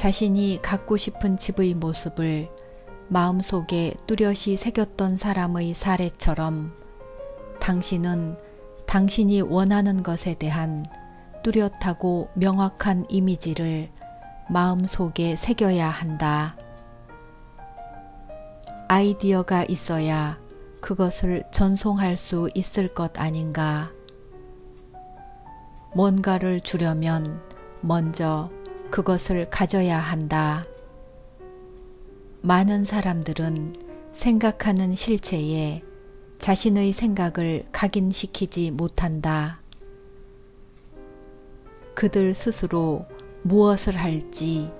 자신이 갖고 싶은 집의 모습을 마음속에 뚜렷이 새겼던 사람의 사례처럼 당신은 당신이 원하는 것에 대한 뚜렷하고 명확한 이미지를 마음속에 새겨야 한다. 아이디어가 있어야 그것을 전송할 수 있을 것 아닌가. 뭔가를 주려면 먼저 그것을 가져야 한다. 많은 사람들은 생각하는 실체에 자신의 생각을 각인시키지 못한다. 그들 스스로 무엇을 할지,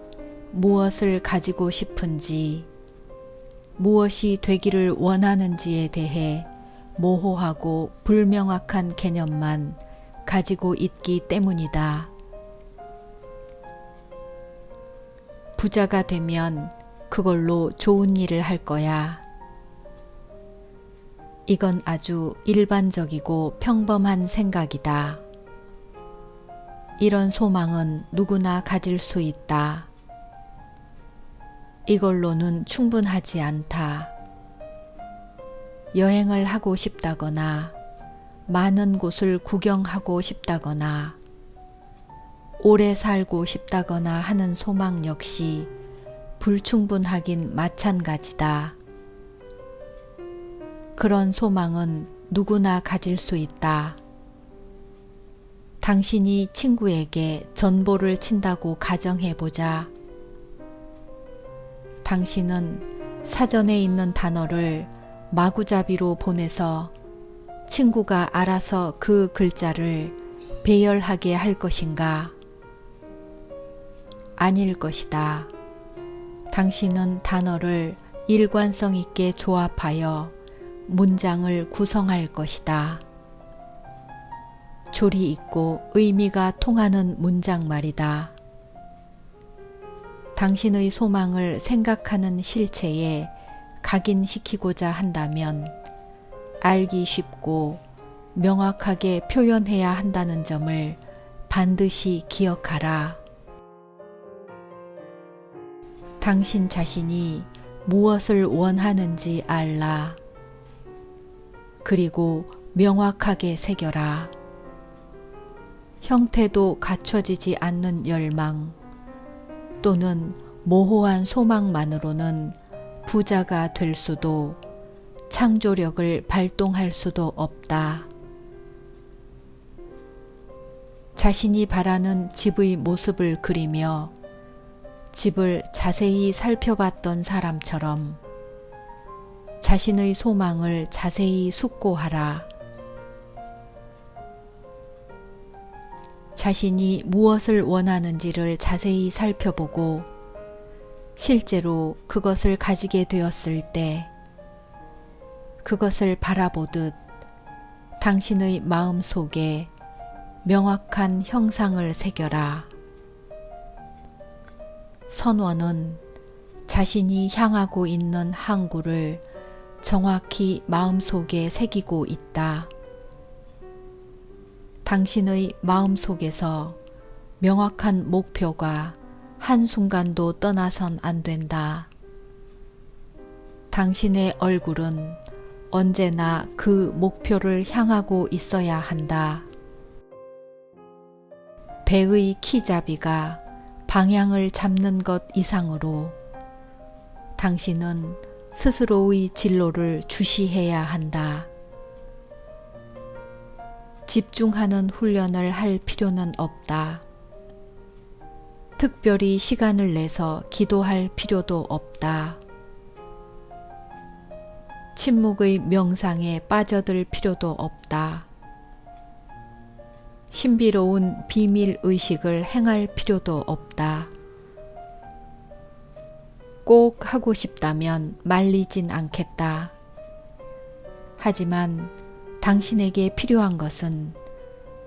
무엇을 가지고 싶은지, 무엇이 되기를 원하는지에 대해 모호하고 불명확한 개념만 가지고 있기 때문이다. 부자가 되면 그걸로 좋은 일을 할 거야. 이건 아주 일반적이고 평범한 생각이다. 이런 소망은 누구나 가질 수 있다. 이걸로는 충분하지 않다. 여행을 하고 싶다거나 많은 곳을 구경하고 싶다거나 오래 살고 싶다거나 하는 소망 역시 불충분하긴 마찬가지다. 그런 소망은 누구나 가질 수 있다. 당신이 친구에게 전보를 친다고 가정해보자. 당신은 사전에 있는 단어를 마구잡이로 보내서 친구가 알아서 그 글자를 배열하게 할 것인가? 아닐 것이다. 당신은 단어를 일관성 있게 조합하여 문장을 구성할 것이다. 조리 있고 의미가 통하는 문장 말이다. 당신의 소망을 생각하는 실체에 각인시키고자 한다면 알기 쉽고 명확하게 표현해야 한다는 점을 반드시 기억하라. 당신 자신이 무엇을 원하는지 알라. 그리고 명확하게 새겨라. 형태도 갖춰지지 않는 열망 또는 모호한 소망만으로는 부자가 될 수도 창조력을 발동할 수도 없다. 자신이 바라는 집의 모습을 그리며 집을 자세히 살펴봤던 사람처럼 자신의 소망을 자세히 숙고하라. 자신이 무엇을 원하는지를 자세히 살펴보고 실제로 그것을 가지게 되었을 때 그것을 바라보듯 당신의 마음 속에 명확한 형상을 새겨라. 선원은 자신이 향하고 있는 항구를 정확히 마음속에 새기고 있다. 당신의 마음속에서 명확한 목표가 한순간도 떠나선 안 된다. 당신의 얼굴은 언제나 그 목표를 향하고 있어야 한다. 배의 키잡이가 방향을 잡는 것 이상으로 당신은 스스로의 진로를 주시해야 한다. 집중하는 훈련을 할 필요는 없다. 특별히 시간을 내서 기도할 필요도 없다. 침묵의 명상에 빠져들 필요도 없다. 신비로운 비밀 의식을 행할 필요도 없다. 꼭 하고 싶다면 말리진 않겠다. 하지만 당신에게 필요한 것은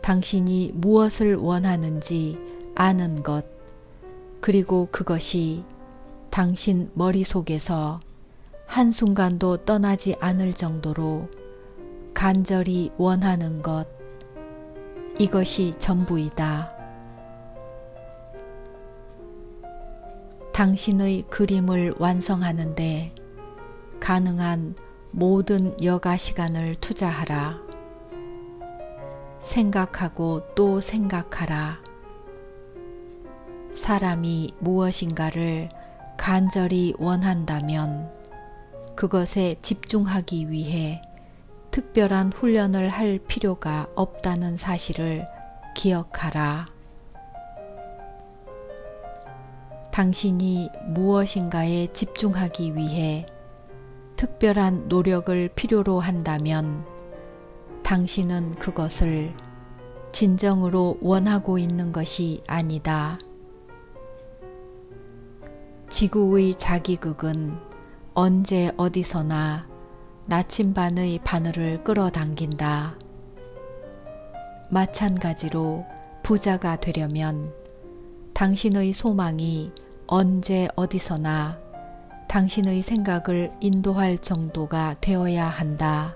당신이 무엇을 원하는지 아는 것, 그리고 그것이 당신 머릿속에서 한순간도 떠나지 않을 정도로 간절히 원하는 것, 이것이 전부이다. 당신의 그림을 완성하는데 가능한 모든 여가 시간을 투자하라. 생각하고 또 생각하라. 사람이 무엇인가를 간절히 원한다면 그것에 집중하기 위해 특별한 훈련을 할 필요가 없다는 사실을 기억하라. 당신이 무엇인가에 집중하기 위해 특별한 노력을 필요로 한다면 당신은 그것을 진정으로 원하고 있는 것이 아니다. 지구의 자기극은 언제 어디서나 나침반의 바늘을 끌어당긴다. 마찬가지로 부자가 되려면 당신의 소망이 언제 어디서나 당신의 생각을 인도할 정도가 되어야 한다.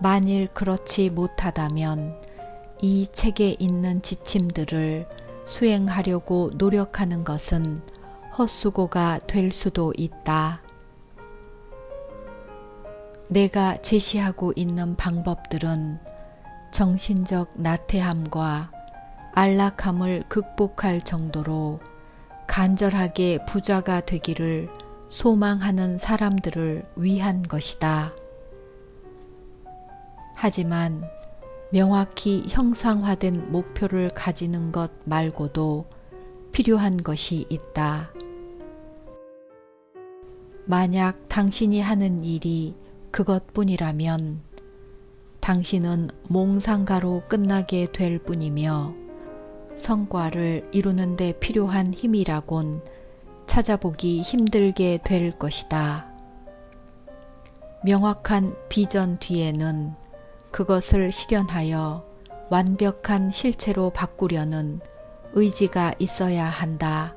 만일 그렇지 못하다면 이 책에 있는 지침들을 수행하려고 노력하는 것은 헛수고가 될 수도 있다. 내가 제시하고 있는 방법들은 정신적 나태함과 안락함을 극복할 정도로 간절하게 부자가 되기를 소망하는 사람들을 위한 것이다. 하지만 명확히 형상화된 목표를 가지는 것 말고도 필요한 것이 있다. 만약 당신이 하는 일이 그것뿐이라면 당신은 몽상가로 끝나게 될 뿐이며 성과를 이루는 데 필요한 힘이라곤 찾아보기 힘들게 될 것이다. 명확한 비전 뒤에는 그것을 실현하여 완벽한 실체로 바꾸려는 의지가 있어야 한다.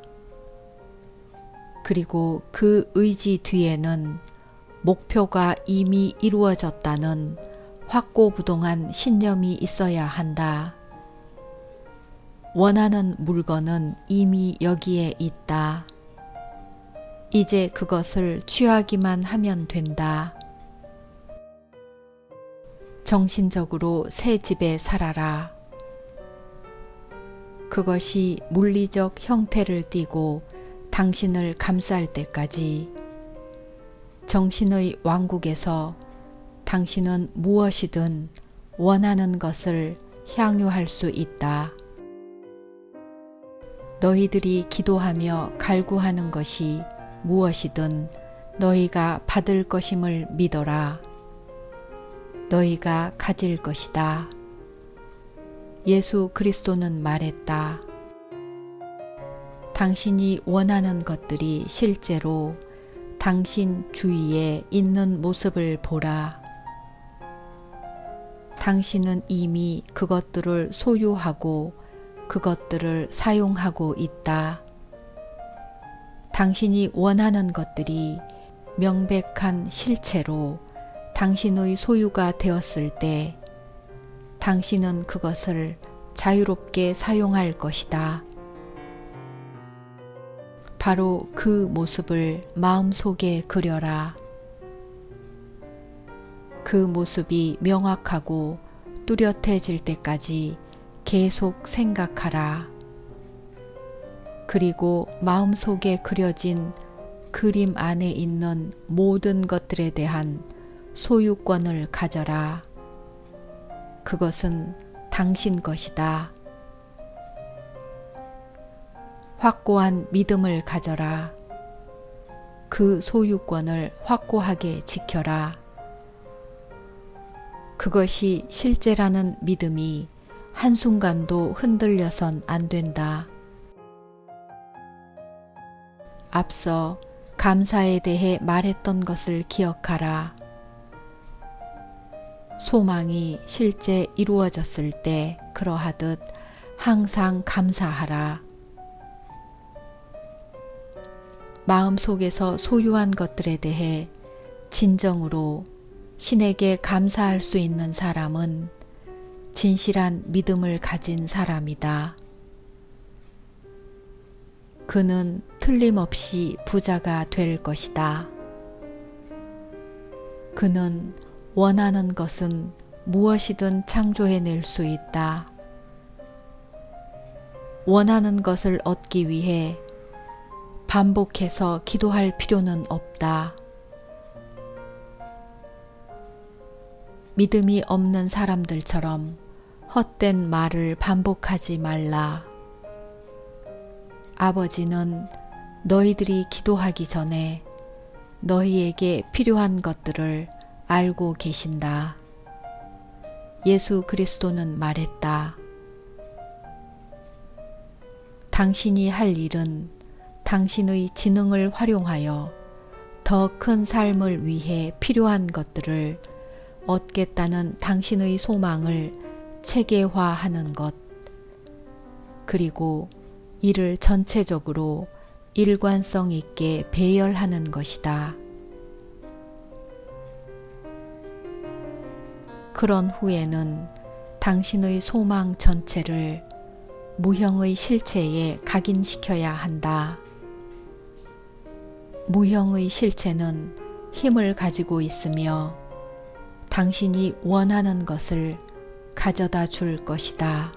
그리고 그 의지 뒤에는 목표가 이미 이루어졌다는 확고부동한 신념이 있어야 한다. 원하는 물건은 이미 여기에 있다. 이제 그것을 취하기만 하면 된다. 정신적으로 새 집에 살아라. 그것이 물리적 형태를 띠고 당신을 감쌀 때까지 정신의 왕국에서 당신은 무엇이든 원하는 것을 향유할 수 있다. 너희들이 기도하며 갈구하는 것이 무엇이든 너희가 받을 것임을 믿어라. 너희가 가질 것이다. 예수 그리스도는 말했다. 당신이 원하는 것들이 실제로 당신 주위에 있는 모습을 보라. 당신은 이미 그것들을 소유하고 그것들을 사용하고 있다. 당신이 원하는 것들이 명백한 실체로 당신의 소유가 되었을 때 당신은 그것을 자유롭게 사용할 것이다. 바로 그 모습을 마음속에 그려라. 그 모습이 명확하고 뚜렷해질 때까지 계속 생각하라. 그리고 마음속에 그려진 그림 안에 있는 모든 것들에 대한 소유권을 가져라. 그것은 당신 것이다. 확고한 믿음을 가져라. 그 소유권을 확고하게 지켜라. 그것이 실제라는 믿음이 한순간도 흔들려선 안 된다. 앞서 감사에 대해 말했던 것을 기억하라. 소망이 실제 이루어졌을 때 그러하듯 항상 감사하라. 마음 속에서 소유한 것들에 대해 진정으로 신에게 감사할 수 있는 사람은 진실한 믿음을 가진 사람이다. 그는 틀림없이 부자가 될 것이다. 그는 원하는 것은 무엇이든 창조해낼 수 있다. 원하는 것을 얻기 위해 반복해서 기도할 필요는 없다. 믿음이 없는 사람들처럼 헛된 말을 반복하지 말라. 아버지는 너희들이 기도하기 전에 너희에게 필요한 것들을 알고 계신다. 예수 그리스도는 말했다. 당신이 할 일은 당신의 지능을 활용하여 더 큰 삶을 위해 필요한 것들을 얻겠다는 당신의 소망을 체계화하는 것, 그리고 이를 전체적으로 일관성 있게 배열하는 것이다. 그런 후에는 당신의 소망 전체를 무형의 실체에 각인시켜야 한다. 무형의 실체는 힘을 가지고 있으며 당신이 원하는 것을 가져다 줄 것이다.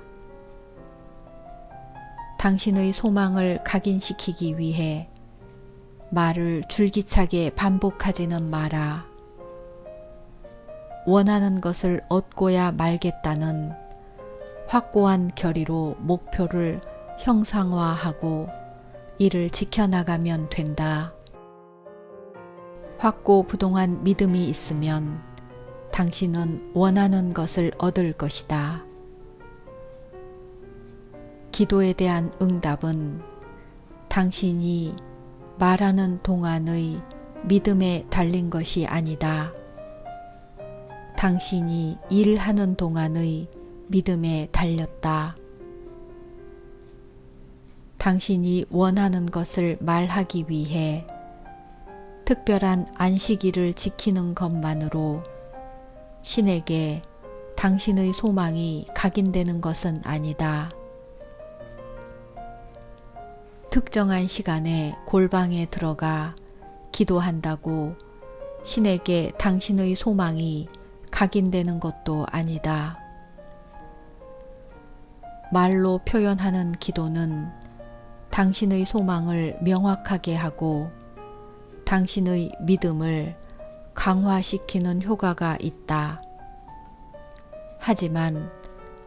당신의 소망을 각인시키기 위해 말을 줄기차게 반복하지는 마라. 원하는 것을 얻고야 말겠다는 확고한 결의로 목표를 형상화하고 이를 지켜나가면 된다. 확고 부동한 믿음이 있으면 당신은 원하는 것을 얻을 것이다. 기도에 대한 응답은 당신이 말하는 동안의 믿음에 달린 것이 아니다. 당신이 일하는 동안의 믿음에 달렸다. 당신이 원하는 것을 말하기 위해 특별한 안식일을 지키는 것만으로 신에게 당신의 소망이 각인되는 것은 아니다. 특정한 시간에 골방에 들어가 기도한다고 신에게 당신의 소망이 각인되는 것도 아니다. 말로 표현하는 기도는 당신의 소망을 명확하게 하고 당신의 믿음을 강화시키는 효과가 있다. 하지만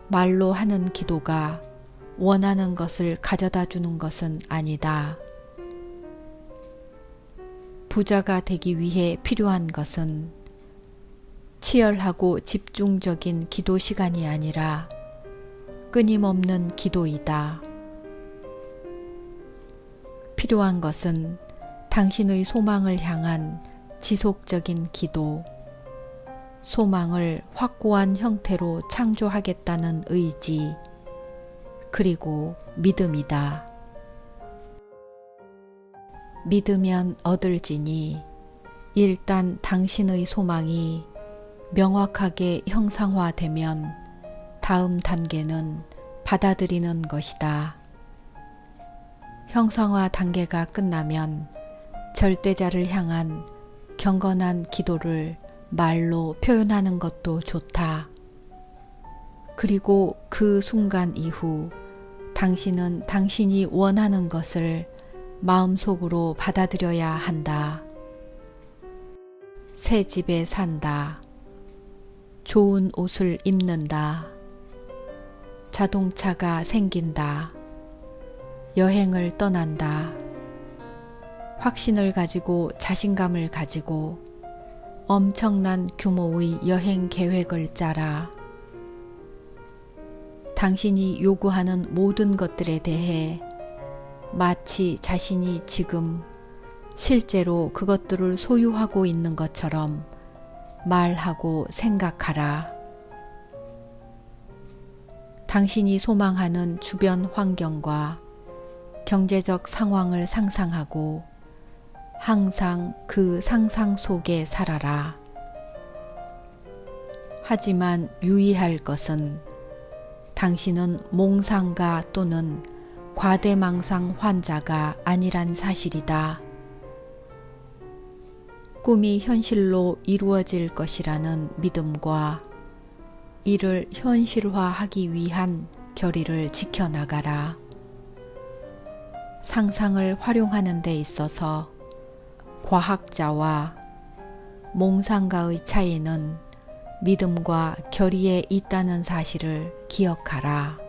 말로 하는 기도가 원하는 것을 가져다 주는 것은 아니다. 부자가 되기 위해 필요한 것은 치열하고 집중적인 기도 시간이 아니라 끊임없는 기도이다. 필요한 것은 당신의 소망을 향한 지속적인 기도, 소망을 확고한 형태로 창조하겠다는 의지, 그리고 믿음이다. 믿으면 얻을지니 일단 당신의 소망이 명확하게 형상화되면 다음 단계는 받아들이는 것이다. 형상화 단계가 끝나면 절대자를 향한 경건한 기도를 말로 표현하는 것도 좋다. 그리고 그 순간 이후 당신은 당신이 원하는 것을 마음속으로 받아들여야 한다. 새 집에 산다. 좋은 옷을 입는다. 자동차가 생긴다. 여행을 떠난다. 확신을 가지고 자신감을 가지고 엄청난 규모의 여행 계획을 짜라. 당신이 요구하는 모든 것들에 대해 마치 자신이 지금 실제로 그것들을 소유하고 있는 것처럼 말하고 생각하라. 당신이 소망하는 주변 환경과 경제적 상황을 상상하고 항상 그 상상 속에 살아라. 하지만 유의할 것은 당신은 몽상가 또는 과대망상 환자가 아니란 사실이다. 꿈이 현실로 이루어질 것이라는 믿음과 이를 현실화하기 위한 결의를 지켜나가라. 상상을 활용하는 데 있어서 과학자와 몽상가의 차이는 믿음과 결의에 있다는 사실을 기억하라.